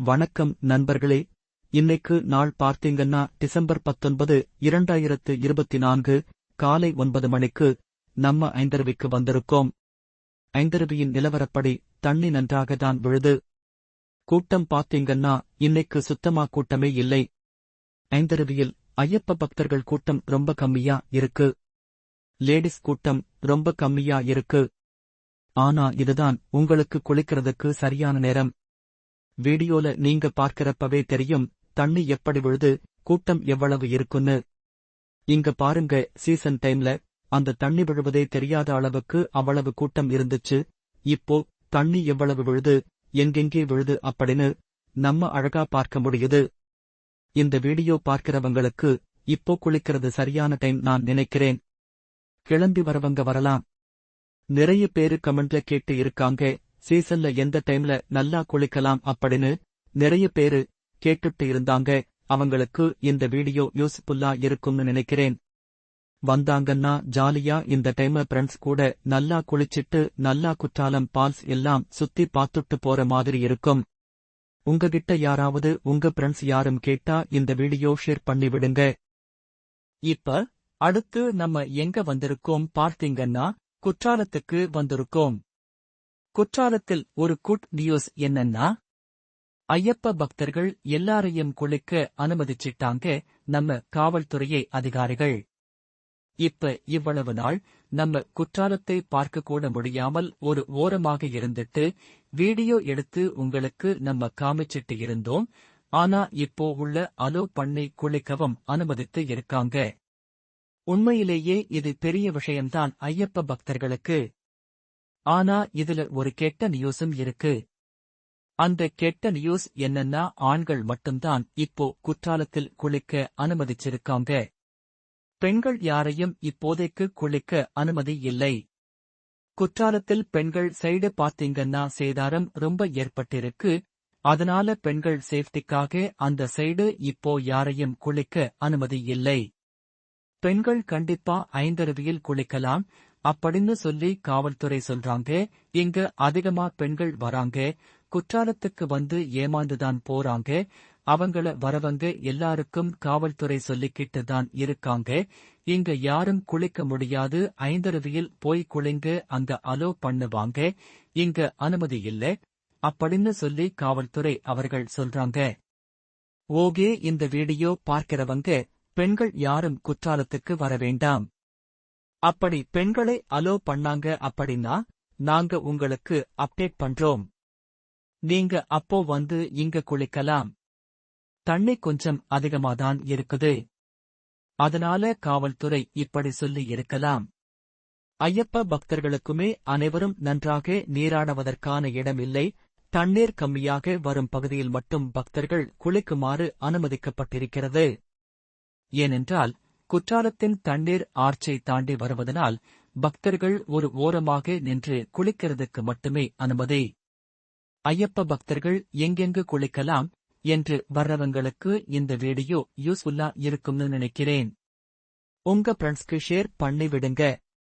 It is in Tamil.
வணக்கம் நண்பர்களே. இன்னைக்கு நாள் பார்த்தீங்கன்னா டிசம்பர் பத்தொன்பது இரண்டாயிரத்து இருபத்தி நான்கு காலை ஒன்பது மணிக்கு நம்ம ஐந்தருவிக்கு வந்திருக்கோம். ஐந்தருவியின் நிலவரப்படி தண்ணி நன்றாக தான் விழுது. கூட்டம் பார்த்தீங்கன்னா இன்னைக்கு சுத்தமா கூட்டமே இல்லை. ஐந்தருவியில் ஐயப்ப பக்தர்கள் கூட்டம் ரொம்ப கம்மியா இருக்கு. லேடிஸ் கூட்டம் ரொம்ப கம்மியா இருக்கு. ஆனா இதுதான் உங்களுக்கு குளிக்கிறதுக்கு சரியான நேரம். வீடியோல நீங்க பார்க்கிறப்பவே தெரியும் தண்ணி எப்படி விழுது கூட்டம் எவ்வளவு இருக்குன்னு. இங்க பாருங்க சீசன் டைம்ல அந்த தண்ணி விழுவதே தெரியாத அளவுக்கு அவ்வளவு கூட்டம் இருந்துச்சு. இப்போ தண்ணி எவ்வளவு விழுது எங்கெங்கே விழுது அப்படின்னு நம்ம அழகா பார்க்க முடியுது. இந்த வீடியோ பார்க்கிறவங்களுக்கு இப்போ குளிக்கிறது சரியான டைம் நான் நினைக்கிறேன். கிளம்பி வரவங்க வரலாம். நிறைய பேரு கமெண்ட்ல கேட்டு இருக்காங்க சீசன்ல எந்த டைம்ல நல்லா குளிக்கலாம் அப்படின்னு நிறைய பேரு கேட்டுட்டு இருந்தாங்க. அவங்களுக்கு இந்த வீடியோ யூஸ்ஃபுல்லா இருக்கும்னு நினைக்கிறேன். வந்தாங்கன்னா ஜாலியா இந்த டைம் ஃப்ரெண்ட்ஸ் கூட நல்லா குளிச்சிட்டு நல்லா குற்றாலம் பால்ஸ் எல்லாம் சுத்தி பார்த்துட்டு போற மாதிரி இருக்கும். உங்ககிட்ட யாராவது உங்க ஃப்ரெண்ட்ஸ் யாரும் கேட்டா இந்த வீடியோ ஷேர் பண்ணி விடுங்க. இப்ப அடுத்து நம்ம எங்க வந்திருக்கோம் பார்த்தீங்கன்னா குற்றாலத்துக்கு வந்திருக்கோம். குற்றாலத்தில் ஒரு குட் நியூஸ் என்னன்னா ஐயப்ப பக்தர்கள் எல்லாரையும் குளிக்க அனுமதிச்சிட்டாங்க நம்ம காவல்துறையை அதிகாரிகள். இப்ப இவ்வளவு நாள் நம்ம குற்றாலத்தை பார்க்க கூட முடியாமல் ஒரு ஓரமாக இருந்துட்டு வீடியோ எடுத்து உங்களுக்கு நம்ம காமிச்சிட்டு இருந்தோம். ஆனா இப்போ உள்ள அலோ பண்ணை குளிக்கவும் அனுமதித்து இருக்காங்க. உண்மையிலேயே இது பெரிய விஷயம்தான் ஐயப்ப பக்தர்களுக்கு. ஆனா இதுல ஒரு கெட்ட நியூஸும் இருக்கு. அந்த கெட்ட நியூஸ் என்னன்னா ஆண்கள் மட்டும்தான் இப்போ குற்றாலத்தில் குளிக்க அனுமதிச்சிருக்காங்க. பெண்கள் யாரையும் இப்போதைக்கு குளிக்க அனுமதி இல்லை. குற்றாலத்தில் பெண்கள் சைடு பாத்தீங்கன்னா சேதாரம் ரொம்ப ஏற்பட்டிருக்கு. அதனால பெண்கள் சேஃப்டிக்காக அந்த சைடு இப்போ யாரையும் குளிக்க அனுமதி இல்லை. பெண்கள் கண்டிப்பா ஐந்தருவியில் குளிக்கலாம். அப்படின்னு சொல்லி காவல்துறை சொல்றாங்க. இங்க அதிகமா பெண்கள் வராங்க. குற்றாலத்துக்கு வந்து ஏமாந்துதான் போறாங்க. அவங்கள வரவங்க எல்லாருக்கும் காவல்துறை சொல்லிக்கிட்டு தான் இருக்காங்க. இங்க யாரும் குளிக்க முடியாது. ஐந்தருவியில் போய் குளிங்க அங்க அலோ பண்ணுவாங்க. இங்க அனுமதி இல்ல. அப்படின்னு சொல்லி காவல்துறை அவர்கள் சொல்றாங்க. ஓகே இந்த வீடியோ பார்க்கிறவங்க பெண்கள் யாரும் குற்றாலத்துக்கு வர வேண்டாம். அப்படி பெண்களை அலோ பண்ணாங்க அப்படின்னா நாங்க உங்களுக்கு அப்டேட் பண்றோம். நீங்க அப்போ வந்து இங்க குளிக்கலாம். தண்ணி கொஞ்சம் அதிகமாதான் இருக்குது. அதனால காவல்துறை இப்படி சொல்லி இருக்கலாம். ஐயப்ப பக்தர்களுக்குமே அனைவரும் நன்றாக நீராடுவதற்கான இடமில்லை. தண்ணீர் கம்மியாக வரும் பகுதியில் மட்டும் பக்தர்கள் குளிக்குமாறு அனுமதிக்கப்பட்டிருக்கிறது. ஏனென்றால் குற்றாலத்தின் தண்ணீர் ஆர்ச்சை தாண்டி வருவதனால் பக்தர்கள் ஒரு ஓரமாக நின்று குளிக்கிறதுக்கு மட்டுமே அனுமதி. ஐயப்ப பக்தர்கள் எங்கெங்கு குளிக்கலாம் என்று வர்றவங்களுக்கு இந்த வீடியோ யூஸ்ஃபுல்லா இருக்கும்னு நினைக்கிறேன். உங்க ஃப்ரெண்ட்ஸ்க்கு ஷேர் பண்ணி விடுங்க